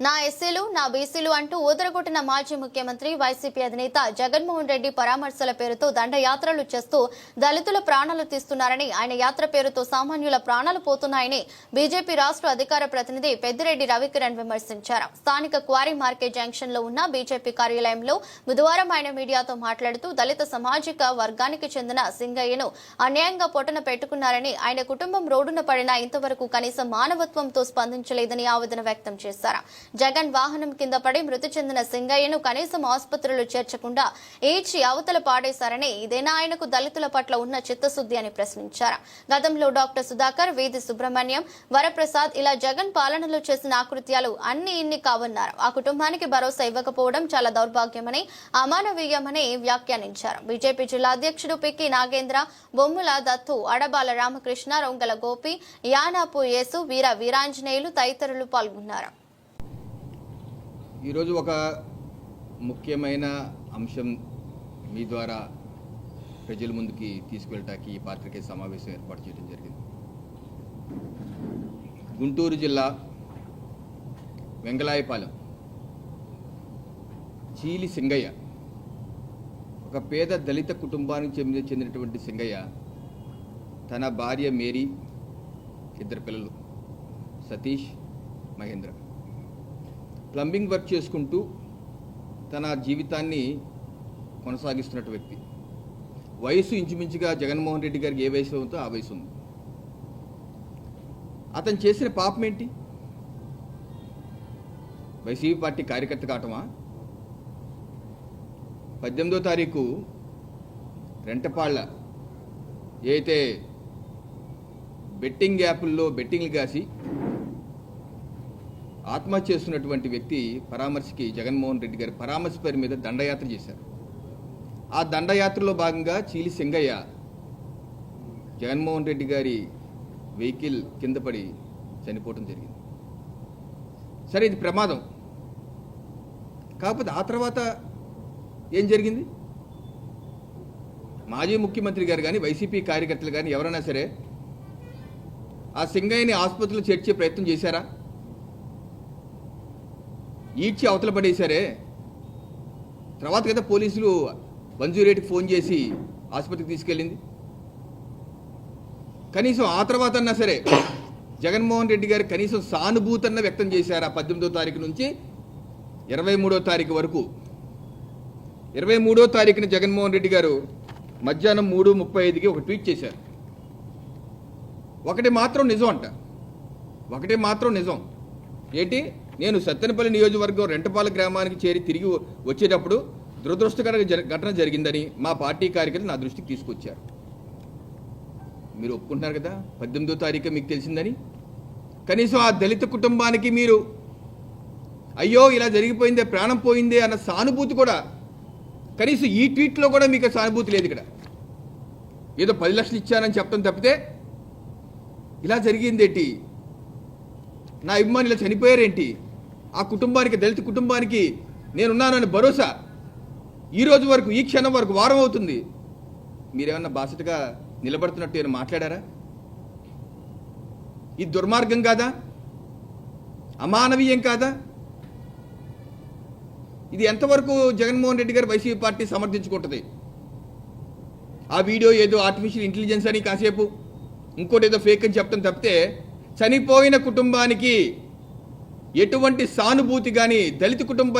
నా ఎస్సీలు నా బీసీలు అంటూ ఊదరగొట్టిన మాజీ ముఖ్యమంత్రి వైసీపీ అధినేత జగన్మోహన్ రెడ్డి పరామర్శల పేరుతో దండయాత్రలు చేస్తూ దళితుల ప్రాణాలు తీస్తున్నారని ఆయన యాత్ర పేరుతో సామాన్యుల ప్రాణాలు పోతున్నాయని బీజేపీ రాష్ట్ర అధికార ప్రతినిధి పెద్దిరెడ్డి రవికిరణ్ విమర్శించారు. స్థానిక క్వారీ మార్కెట్ జంక్షన్లో ఉన్న బీజేపీ కార్యాలయంలో బుధవారం ఆయన మీడియాతో మాట్లాడుతూ దళిత సామాజిక వర్గానికి చెందిన సింగయ్యను అన్యాయంగా పొట్టన పెట్టుకున్నారని ఆయన కుటుంబం రోడ్డున పడినా ఇంతవరకు కనీసం మానవత్వంతో స్పందించలేదని ఆవేదన వ్యక్తం చేశారు. జగన్ వాహనం కింద పడి మృతి చెందిన సింగయ్యను కనీసం ఆసుపత్రిలో చేర్చకుండా ఈడ్చి అవతల పాడేశారని ఇదేనా ఆయనకు దళితుల పట్ల ఉన్న చిత్తశుద్ధి అని ప్రశ్నించారు. గతంలో డాక్టర్ సుధాకర్ వీధి సుబ్రహ్మణ్యం వరప్రసాద్ ఇలా జగన్ పాలనలో చేసిన ఆకృత్యాలు అన్ని ఇన్ని కావన్నారు. ఆ కుటుంబానికి భరోసా ఇవ్వకపోవడం చాలా దౌర్భాగ్యమని అమానవీయమని వ్యాఖ్యానించారు. బీజేపీ జిల్లా అధ్యక్షుడు పిక్కి నాగేంద్ర బొమ్ముల దత్తు అడబాల రామకృష్ణ రొంగల గోపి యానాపు యేసు వీర వీరాంజనేయులు తదితరులు పాల్గొన్నారు. ఈరోజు ఒక ముఖ్యమైన అంశం మీ ద్వారా ప్రజల ముందుకి తీసుకెళ్ళటానికి ఈ పాత్రికే సమావేశం ఏర్పాటు చేయడం జరిగింది. గుంటూరు జిల్లా వెంగళాయపాలెం చీలి సింగయ్య ఒక పేద దళిత కుటుంబానికి చెందిన చెందినటువంటి సింగయ్య తన భార్య మేరీ ఇద్దరు పిల్లలు సతీష్ మహేంద్ర. ప్లంబింగ్ వర్క్ చేసుకుంటూ తన జీవితాన్ని కొనసాగిస్తున్నట్టు వ్యక్తి. వయసు ఇంచుమించుగా జగన్మోహన్ రెడ్డి గారికి ఏ వయసు ఉందో ఆ వయసు ఉంది. అతను చేసిన పాపం ఏంటి? వైసీపీ పార్టీ కార్యకర్త కావటమా? పద్దెనిమిదో తారీఖు రెంటపాళ్ళ ఏదైతే బెట్టింగ్ యాప్ల్లో బెట్టింగ్లు కాసి ఆత్మహత్య చేస్తున్నటువంటి వ్యక్తి పరామర్శకి జగన్మోహన్ రెడ్డి గారి పరామర్శ పేరు మీద దండయాత్ర చేశారు. ఆ దండయాత్రలో భాగంగా చీలి సింగయ్య జగన్మోహన్ రెడ్డి గారి వెహికల్ కింద పడి చనిపోవటం జరిగింది. సరే ఇది ప్రమాదం. కాకపోతే ఆ తర్వాత ఏం జరిగింది? మాజీ ముఖ్యమంత్రి గారు కానీ వైసీపీ కార్యకర్తలు కానీ ఎవరైనా సరే ఆ సింగయ్యని ఆసుపత్రిలో చేర్చే ప్రయత్నం చేశారా? ఈడ్చి అవతల పడేశారే. తర్వాత కదా పోలీసులు వన్ జీరో ఎయిట్కి ఫోన్ చేసి ఆసుపత్రికి తీసుకెళ్ళింది. కనీసం ఆ తర్వాత అన్నా సరే జగన్మోహన్ రెడ్డి గారు కనీసం సానుభూతన్న వ్యక్తం చేశారు ఆ పద్దెనిమిదో తారీఖు నుంచి ఇరవై మూడో తారీఖు వరకు. ఇరవై మూడో తారీఖున జగన్మోహన్ రెడ్డి గారు మధ్యాహ్నం మూడు ముప్పై ఐదుకి ఒక ట్వీట్ చేశారు. ఒకటి మాత్రం నిజం అంట. ఒకటి మాత్రం నిజం. ఏంటి? నేను సత్తెనపల్లి నియోజకవర్గం రెంటపాల గ్రామానికి చేరి తిరిగి వచ్చేటప్పుడు దురదృష్టకర ఘటన జరిగిందని మా పార్టీ కార్యకర్తలు నా దృష్టికి తీసుకొచ్చారు. మీరు ఒప్పుకుంటున్నారు కదా? పద్దెనిమిదో తారీఖు మీకు తెలిసిందని? కనీసం ఆ దళిత కుటుంబానికి మీరు అయ్యో ఇలా జరిగిపోయిందే ప్రాణం పోయిందే అన్న సానుభూతి కూడా కనీసం ఈ ట్వీట్లో కూడా మీకు సానుభూతి లేదు ఇక్కడ. ఏదో పది లక్షలు ఇచ్చానని చెప్పడం తప్పితే ఇలా జరిగిందేంటి? నా అభిమానులు ఇలా చనిపోయారేంటి? ఆ కుటుంబానికి దళిత కుటుంబానికి నేనున్నానని భరోసా ఈరోజు వరకు ఈ క్షణం వరకు వారం అవుతుంది. మీరేమన్నా బాసటగా నిలబడుతున్నట్టు నేను మాట్లాడారా? ఇది దుర్మార్గం కాదా? అమానవీయం కాదా? ఇది ఎంతవరకు జగన్మోహన్ రెడ్డి గారు వైసీపీ పార్టీ సమర్థించుకుంటుంది? ఆ వీడియో ఏదో ఆర్టిఫిషియల్ ఇంటెలిజెన్స్ అని కాసేపు ఇంకోటి ఏదో ఫేక్ అని చెప్పడం తప్పితే చనిపోయిన కుటుంబానికి ఎటువంటి సానుభూతి కానీ దళిత కుటుంబ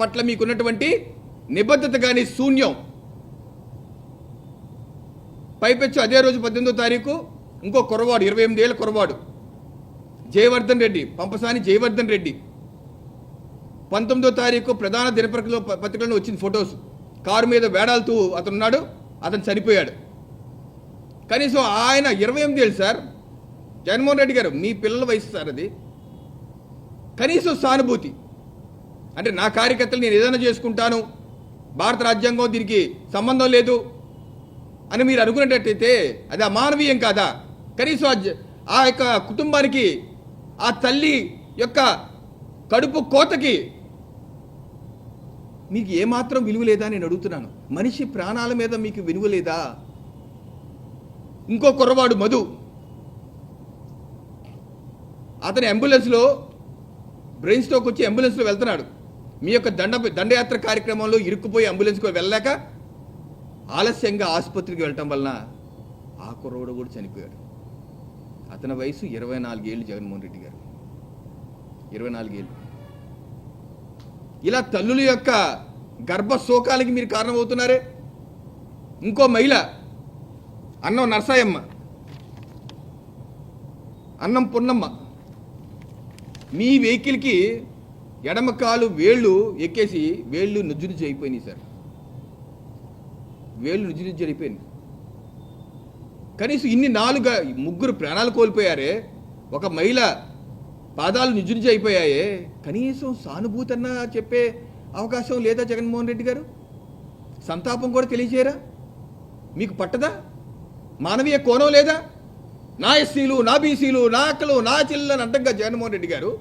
పట్ల మీకున్నటువంటి నిబద్ధత కానీ శూన్యం. పైపెచ్చు అదే రోజు పద్దెనిమిదో తారీఖు ఇంకో కురవాడు ఇరవై ఎనిమిది ఏళ్ళ కురవాడు. జయవర్ధన్ రెడ్డి పంపసాని జయవర్ధన్ రెడ్డి. పంతొమ్మిదో తారీఖు ప్రధాన దినపత్రికలో పత్రికలను వచ్చిన ఫొటోస్. కారు మీద వేడాలుతూ అతనున్నాడు అతను చనిపోయాడు. కనీసం ఆయన ఇరవై ఎనిమిది ఏళ్ళు సార్. జగన్మోహన్ రెడ్డి గారు మీ పిల్లల వయసు సార్ అది. కనీసం సానుభూతి. అంటే నా కార్యకర్తలు నేను ఏదైనా చేసుకుంటాను భారత రాజ్యాంగం దీనికి సంబంధం లేదు అని మీరు అనుకునేటట్టయితే అది అమానవీయం కాదా? కనీసం ఆ యొక్క కుటుంబానికి ఆ తల్లి యొక్క కడుపు కోతకి మీకు ఏమాత్రం విలువ లేదా నేను అడుగుతున్నాను. మనిషి ప్రాణాల మీద మీకు విలువ లేదా? ఇంకో కుర్రవాడు మధు. అతని అంబులెన్స్లో బ్రెయిన్ స్ట్రోక్ వచ్చి అంబులెన్స్లో వెళ్తున్నాడు. మీ యొక్క దండ దండయాత్ర కార్యక్రమంలో ఇరుక్కుపోయి అంబులెన్స్కి వెళ్ళలేక ఆలస్యంగా ఆసుపత్రికి వెళ్ళటం వలన ఆ కుర్రోడు కూడా చనిపోయాడు. అతని వయసు ఇరవై నాలుగేళ్ళు జగన్మోహన్ రెడ్డి గారు. ఇరవై నాలుగేళ్ళు ఇలా తల్లుల యొక్క గర్భ శోకాలకి మీరు కారణమవుతున్నారే? ఇంకో మహిళ అన్నం నర్సాయమ్మ. అన్నం పున్నమ్మ. మీ వెహికల్కి ఎడమ కాలు వేళ్ళు ఎక్కేసి వేళ్ళు నుజ్జు నుజ్జు అయిపోయినాయి సార్. వేళ్ళు నుజ్జు నుజ్జు అయిపోయింది కనీసం ఇన్ని నాలుగు ముగ్గురు ప్రాణాలు కోల్పోయారే ఒక మహిళ పాదాలు నుజ్జు నుజ్జు అయిపోయాయే కనీసం సానుభూతన్నా చెప్పే అవకాశం లేదా జగన్మోహన్ రెడ్డి గారు? సంతాపం కూడా తెలియజేయరా? మీకు పట్టదా? మానవీయ కోణం లేదా? నా ఎస్సీలు నా బీసీలు నా అక్కలు నా చెల్లెలు అడ్డంగా జగన్మోహన్ రెడ్డి గారు.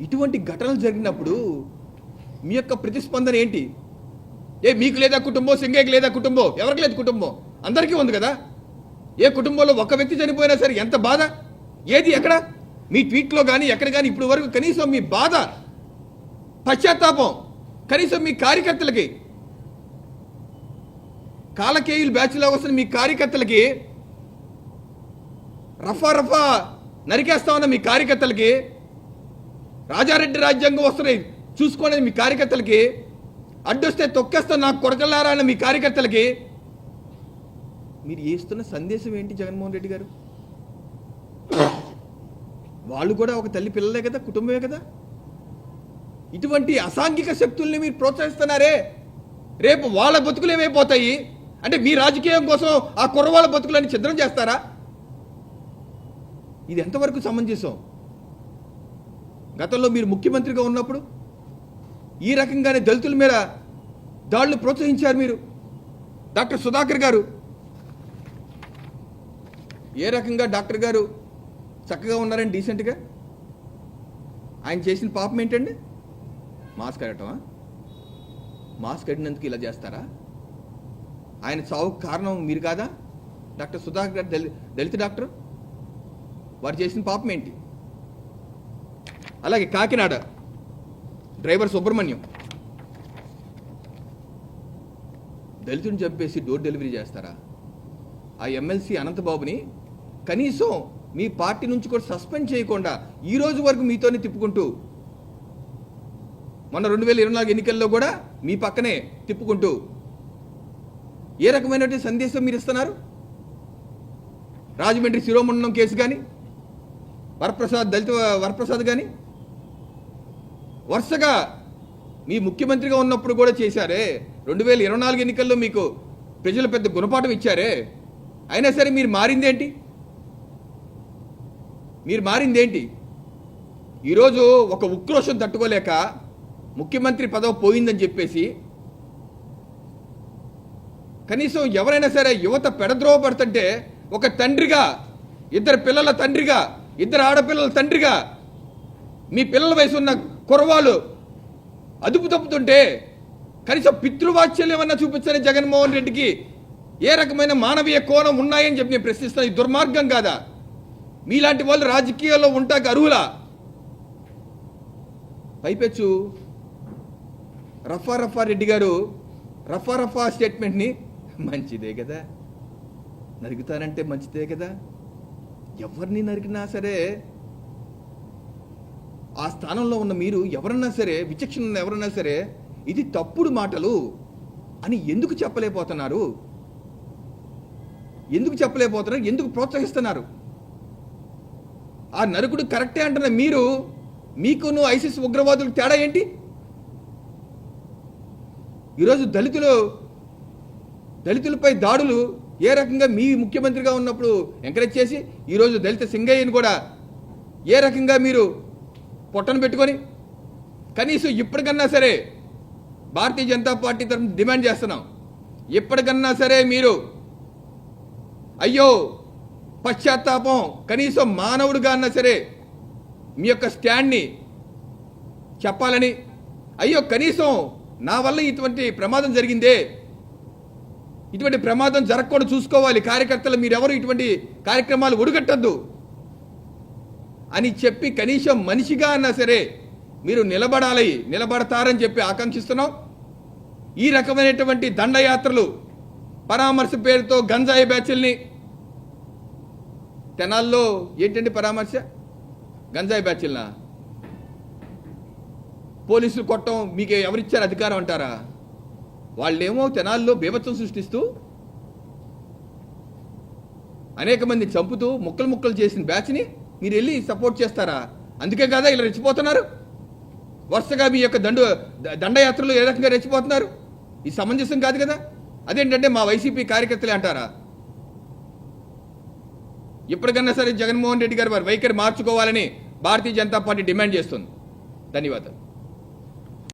ఇటువంటి ఘటనలు జరిగినప్పుడు మీ యొక్క ప్రతిస్పందన ఏంటి? ఏ మీకు లేదా కుటుంబం సింగేకి లేదా కుటుంబం ఎవరికి లేదు కుటుంబం? అందరికీ ఉంది కదా? ఏ కుటుంబంలో ఒక వ్యక్తి చనిపోయినా సరే ఎంత బాధ? ఏది ఎక్కడ? మీ ట్వీట్లో కానీ ఎక్కడ కానీ ఇప్పుడు వరకు కనీసం మీ బాధ పశ్చాత్తాపం కనీసం మీ కార్యకర్తలకి. కాలకేయులు బ్యాచ్లో వస్తున్న మీ కార్యకర్తలకి రఫా రఫా నరికేస్తా ఉన్న మీ కార్యకర్తలకి? రాజారెడ్డి రాజ్యాంగం వస్తున్నాయి. చూసుకోండి మీ కార్యకర్తలకి. అడ్డొస్తే తొక్కేస్తా నాకు కొడకలారా అన్న మీ కార్యకర్తలకి. మీరు ఇస్తున్న సందేశం ఏంటి జగన్మోహన్ రెడ్డి గారు? వాళ్ళు కూడా ఒక తల్లి పిల్లలే కదా కుటుంబమే కదా? ఇటువంటి అసాంఘిక శక్తుల్ని మీరు ప్రోత్సహిస్తున్నారే. రేపు వాళ్ళ బతుకులు ఏమైపోతాయి? అంటే మీ రాజకీయం కోసం ఆ కుర్రవాళ్ళ బతుకులని ఛిద్రం చేస్తారా? ఇది ఎంతవరకు సమంజసం? గతంలో మీరు ముఖ్యమంత్రిగా ఉన్నప్పుడు ఈ రకంగానే దళితుల మీద దాడులు ప్రోత్సహించారు మీరు. డాక్టర్ సుధాకర్ గారు ఏ రకంగా డాక్టర్ గారు చక్కగా ఉన్నారని డీసెంట్గా? ఆయన చేసిన పాపం ఏంటండి? మాస్క్ అడటమా మాస్క్ అడినందుకు ఇలా చేస్తారా? ఆయన చావుకు కారణం మీరు కాదా? డాక్టర్ సుధాకర్ గారు దళి దళిత డాక్టర్? వారు చేసిన పాపం ఏంటి? అలాగే కాకినాడ డ్రైవర్ సుబ్రహ్మణ్యం. దళితుని చంపేసి డోర్ డెలివరీ చేస్తారా? ఆ ఎమ్మెల్సీ అనంతబాబుని కనీసం మీ పార్టీ నుంచి కూడా సస్పెండ్ చేయకుండా ఈ రోజు వరకు మీతోనే తిప్పుకుంటూ మొన్న రెండు వేల ఇరవై నాలుగు ఎన్నికల్లో కూడా మీ పక్కనే తిప్పుకుంటూ ఏ రకమైనటువంటి సందేశం మీరు ఇస్తున్నారు? రాజమండ్రి శిరోమండలం కేసు కానీ వరప్రసాద్ దళిత వరప్రసాద్ కానీ వరుసగా మీ ముఖ్యమంత్రిగా ఉన్నప్పుడు కూడా చేశారే. రెండు వేల ఇరవై నాలుగు ఎన్నికల్లో మీకు ప్రజలు పెద్ద గుణపాఠం ఇచ్చారే. అయినా సరే మీరు మారిందేంటి? మీరు మారిందేంటి? ఈరోజు ఒక ఉక్రోషం తట్టుకోలేక ముఖ్యమంత్రి పదవి పోయిందని చెప్పేసి కనీసం ఎవరైనా సరే యువత పెడద్రోవ పడుతుంటే ఒక తండ్రిగా ఇద్దరు పిల్లల తండ్రిగా ఇద్దరు ఆడపిల్లల తండ్రిగా మీ పిల్లల వయసు ఉన్న కురవాళ్ళు అదుపు తప్పుతుంటే కనీసం పితృవాత్సల్యమన్నా చూపించని జగన్మోహన్ రెడ్డికి ఏ రకమైన మానవీయ కోణం ఉన్నాయని చెప్పి నేను ప్రశ్నిస్తాను ఇది దుర్మార్గం కాదా? మీలాంటి వాళ్ళు రాజకీయాల్లో ఉంటాక అర్హులా? పైపెచ్చు రఫా రఫా రెడ్డి గారు రఫా రఫా స్టేట్మెంట్ని మంచిదే కదా. నరుగుతానంటే మంచిదే కదా. ఎవరిని నరికినా సరే ఆ స్థానంలో ఉన్న మీరు ఎవరన్నా సరే విచక్షణ ఉన్న ఎవరన్నా సరే ఇది తప్పుడు మాటలు అని ఎందుకు చెప్పలేకపోతున్నారు? ఎందుకు చెప్పలేకపోతున్నారు? ఎందుకు ప్రోత్సహిస్తున్నారు? ఆ నరుకుడు కరెక్టే అంటున్న మీరు మీకును ఐసిస్ ఉగ్రవాదులకు తేడా ఏంటి? ఈరోజు దళితులు దళితులపై దాడులు ఏ రకంగా మీ ముఖ్యమంత్రిగా ఉన్నప్పుడు ఎంకరేజ్ చేసి ఈరోజు దళిత సింగయ్యని కూడా ఏ రకంగా మీరు పొట్టను పెట్టుకొని కనీసం ఇప్పటికన్నా సరే భారతీయ జనతా పార్టీ తరఫున డిమాండ్ చేస్తున్నాం. ఇప్పటికన్నా సరే మీరు అయ్యో పశ్చాత్తాపం కనీసం మానవుడిగా అన్నా సరే మీ యొక్క స్టాండ్ని చెప్పాలని అయ్యో కనీసం నా వల్ల ఇటువంటి ప్రమాదం జరిగిందే ఇటువంటి ప్రమాదం జరగకుండా చూసుకోవాలి. కార్యకర్తలు మీరెవరు ఇటువంటి కార్యక్రమాలు ఒడిగట్టద్దు. అని చెప్పి కనీసం మనిషిగా అన్నా సరే మీరు నిలబడాలి నిలబడతారని చెప్పి ఆకాంక్షిస్తున్నాం. ఈ రకమైనటువంటి దండయాత్రలు పరామర్శ పేరుతో గంజాయి బ్యాచ్ల్ని తెనాల్లో ఏంటండి పరామర్శ? గంజాయి బ్యాచ్ల్నా? పోలీసులు కొట్టం మీకు ఎవరిచ్చారు అధికారం అంటారా? వాళ్ళేమో తెనాల్లో బీభత్సం సృష్టిస్తూ అనేక మంది చంపుతూ ముక్కలు ముక్కలు చేసిన బ్యాచ్ని మీరు వెళ్ళి సపోర్ట్ చేస్తారా? అందుకే కదా ఇలా రెచ్చిపోతున్నారు? వరుసగా మీ యొక్క దండు దండయాత్రలు ఏ రకంగా రెచ్చిపోతున్నారు? ఈ సమంజసం కాదు కదా? అదేంటంటే మా వైసీపీ కార్యకర్తలే అంటారా? ఇప్పటికన్నా సరే జగన్మోహన్ రెడ్డి గారు వారి వైఖరి మార్చుకోవాలని భారతీయ జనతా పార్టీ డిమాండ్ చేస్తుంది. ధన్యవాదాలు.